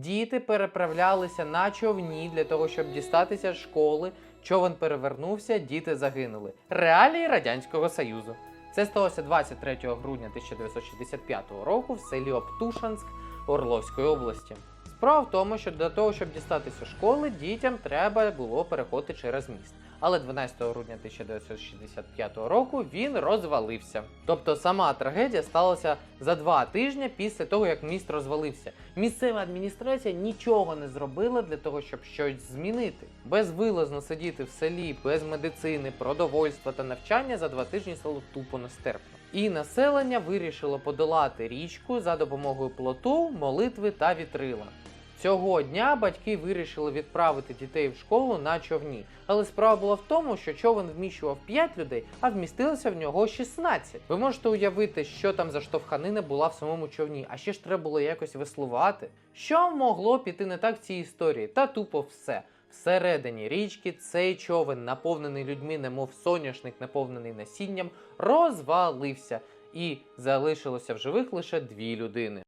Діти переправлялися на човні для того, щоб дістатися з школи. Човен перевернувся, діти загинули. Реалії Радянського Союзу. Це сталося 23 грудня 1965 року в селі Оптушанськ Орловської області. Справа в тому, що для того, щоб дістатися школи, дітям треба було переходити через міст. Але 12 грудня 1965 року він розвалився. Тобто сама трагедія сталася за два тижні після того, як міст розвалився. Місцева адміністрація нічого не зробила для того, щоб щось змінити. Безвилазно сидіти в селі без медицини, продовольства та навчання за два тижні стало тупо нестерпно. І населення вирішило подолати річку за допомогою плоту, молитви та вітрила. Цього дня батьки вирішили відправити дітей в школу на човні. Але справа була в тому, що човен вміщував 5 людей, а вмістилося в нього 16. Ви можете уявити, що там за штовханина була в самому човні, а ще ж треба було якось веслувати. Що могло піти не так в цій історії? Та тупо все. Всередині річки цей човен, наповнений людьми, немов соняшник, наповнений насінням, розвалився, і залишилося в живих лише дві людини.